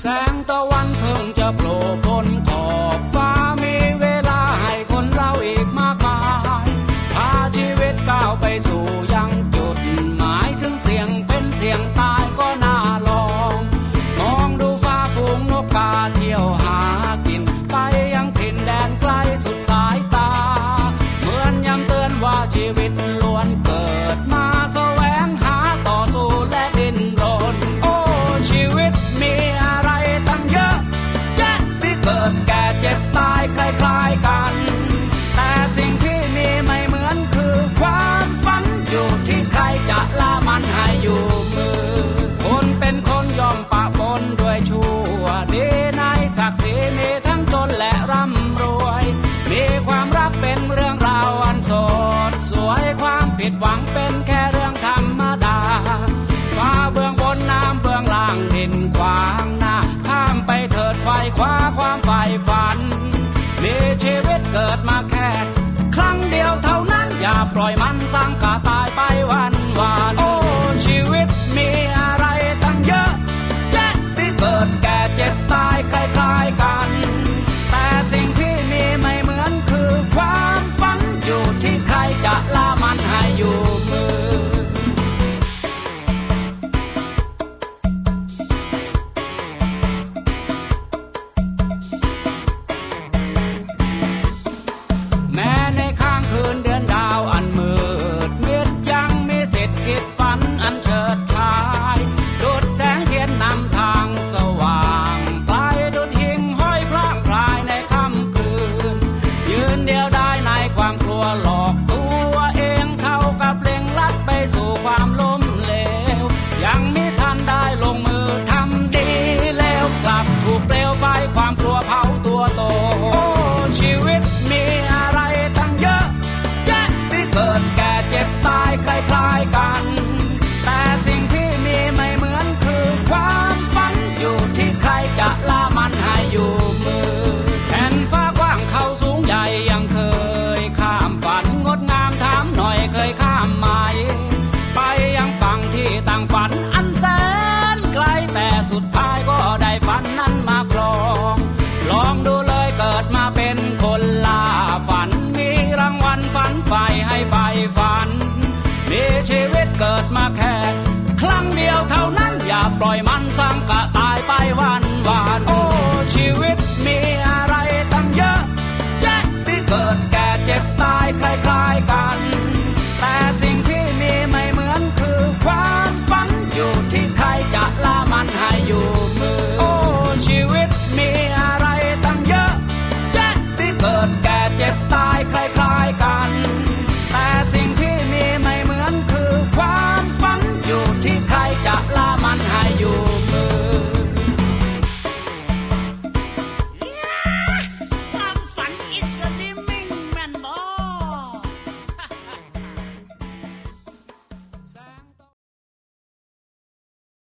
แสงตะวันเพิ่งจะโผล่ ปล่อยมันสร้งกาตายไปวันวาน ล่อยมันสังกะตายไปวันวานโอ้ชีวิตมีอะไรตั้งเยอะแยะที่เกิดแก